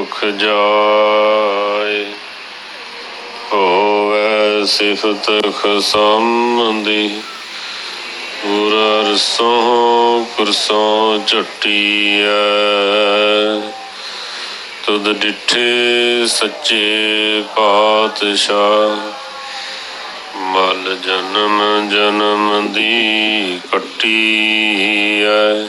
ਸੁਖ ਜਾਏ, ਹੋਵੇ ਸਿਫਤ ਖਸਮਦੀ ਗੁਰ ਅਰਸੋਂ ਕੁਰਸੋਂ ਝਟੀਐ। ਤੁਧ ਡਿਠੇ ਸੱਚੇ ਪਾਤਸ਼ਾਹ, ਮਲ ਜਨਮ ਜਨਮ ਦੀ ਕੱਟੀ ਐ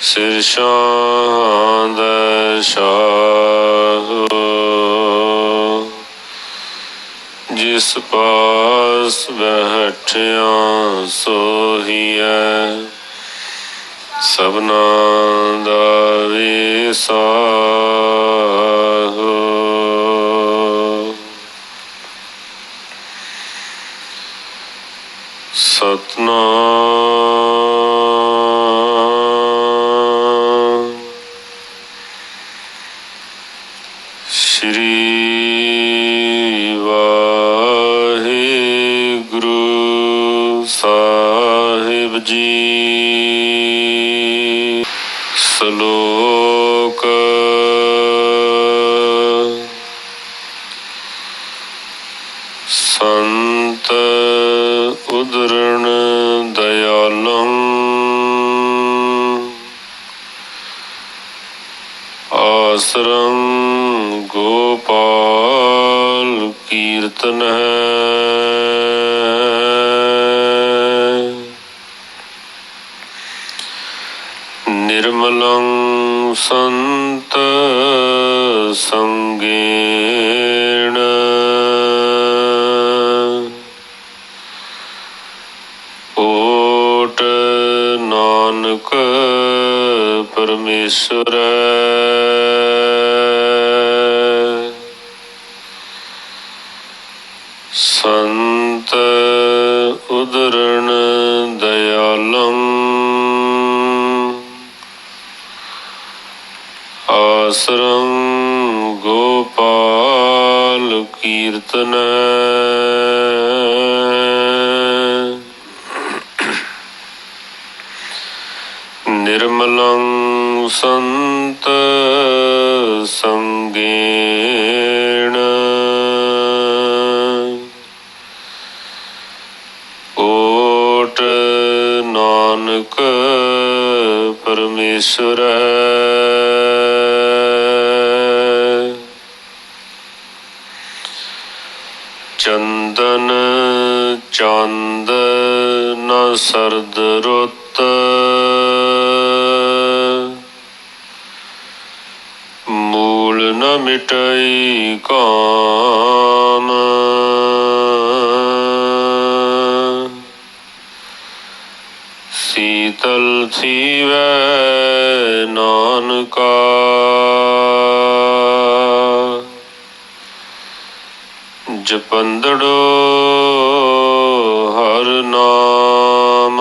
ਸਿਰ ਸ਼ਾਂਦ ਸ਼ਾਹ ਜਿਸ ਪਾਸ ਬੈਠਿਆ ਸੋਹੀਐ ਸਭਨਾ ਦਾ ਵਿਸਾਹ ਸਾਹਿਬ ਜੀ। ਸ਼ਲੋਕ। ਸੰਤ ਉਦਰਣ ਦਇਆਲੰ। ਆਸਰੰ ਗੋਪਾਲ ਕੀਰਤਨ ਹੈ। ਸੰਤ ਸੰਗੇਣ ਓਟ ਨਾਨਕ ਪਰਮੇਸ਼ਰ ਸੰਤ ਉਦਰਣ ਦਇਆਲੰ ਆਸਰੰ ਗੋਪਾਲ ਕੀਰਤਨ। ਨਿਰਮਲੰ ਸੰਤ ਸੰਗੇਣ। ਓਟ ਨਾਨਕ ਪਰਮੇਸ਼ਰ ਚੰਦ ਨ ਸਰਦ ਰੁੱਤ। ਮੂਲ ਨ ਮਿਟਈ ਕਾਮ। ਸੀਤਲ ਥੀਵੈ ਨਾਨਕਾ। ਜਪੰਦੜੋ ਹਰ ਨਾਮ।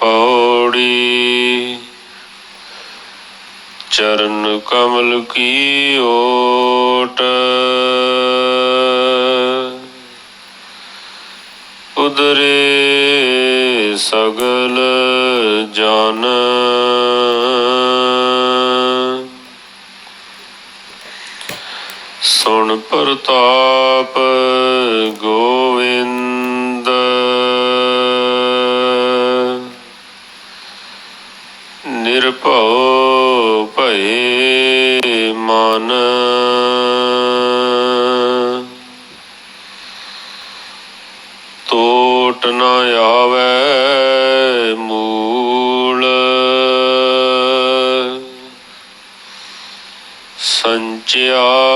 ਪੌੜੀ ਚਰਨ ਕਮਲ ਕੀ ਓਟ। ਉਦਰੇ ਸਗਲ ਜਨ। ਸੁਣ ਪ੍ਰਤਾਪ ਗੋਵਿੰਦ। ਨਿਰਭਉ ਭਏ ਮਨ। ਟੋਟ ਨ ਆਵੇ ਮੂਲ। ਸੰਚਿਆ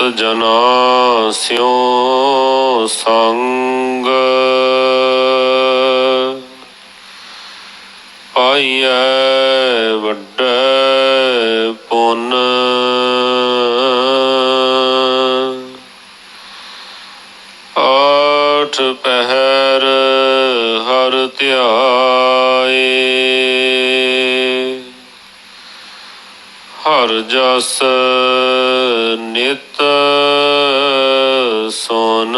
ਸੰਤ ਜਨਾ ਸਿਓ ਸੰਗ। ਪਾਈਐ ਵੱਡੇ ਪੁੰਨ। ਆਠ ਪਹਿਰ ਹਰ ਧਿਆਏ। ਹਰ ਜਸ ਨਿਤ ਸੁਨ।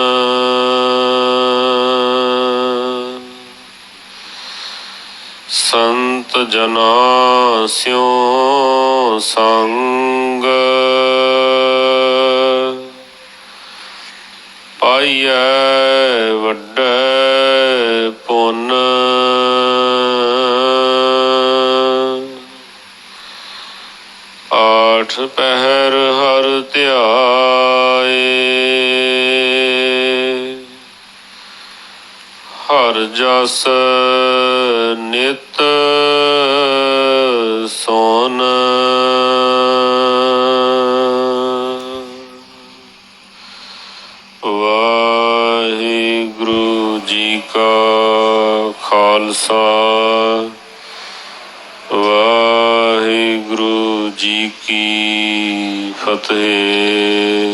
ਸੰਤ ਜਨਾ ਸਿਓ ਸੰਗ। ਪਾਈਐ ਵੱਡੇ ਆਠ ਪਹਿਰ ਹਰ ਧਿਆਏ। ਹਰ ਜਸ ਨਿਤ ਸੋਨ। ਵਾਹਿਗੁਰੂ ਜੀ ਕਾ ਖਾਲਸਾ ਵਾਹਿਗੁਰੂ ਜੀ ਕੀ ਫਤਿਹ।